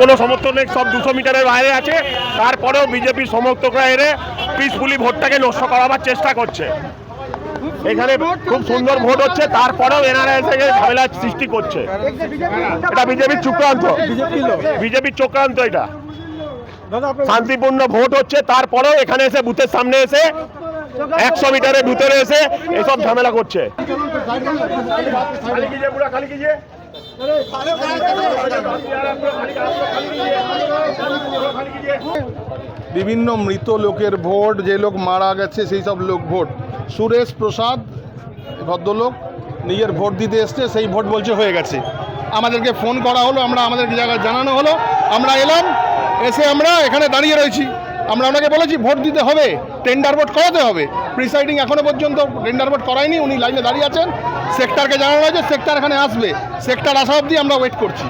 কোনো সমর্থন নেই, সব দুশো মিটারের বাইরে আছে। তারপরেও বিজেপির সমর্থকরা এরে পিসফুলি ভোটটাকে নষ্ট করাবার চেষ্টা করছে। এখানে খুব সুন্দর ভোট হচ্ছে, তারপরেও এনারা এসে ঝামেলা সৃষ্টি করছে। এটা বিজেপির চক্রান্ত। বিজেপির চক্রান্ত এটা। শান্তিপূর্ণ ভোট হচ্ছে, তারপরেও এখানে এসে বুথের সামনে এসে একশো মিটারের ভিতরে এসে এসব ঝামেলা করছে। বিভিন্ন মৃত লোকের ভোট, যে লোক মারা গেছে সেই সব লোক ভোট। সুরেশ প্রসাদ, ভদ্রলোক, নিজের ভোট দিতে এসছে, সেই ভোট বলছে হয়ে গেছে। আমাদেরকে ফোন করা হলো, আমরা আমাদেরকে জায়গায় জানানো হলো। আমরা এলাম, এসে আমরা এখানে দাঁড়িয়ে রয়েছি। আমরা ওনাকে বলেছি, ভোট দিতে হবে টেন্ডার ভোট করাতে হবে। প্রিসাইডিং এখনও পর্যন্ত টেন্ডার ভোট করায়নি, উনি লাইনে দাঁড়িয়ে আছেন। সেক্টরকে জানানো হয়েছে সেক্টর এখানে আসবে। সেক্টর আসা অবধি আমরা ওয়েট করছি।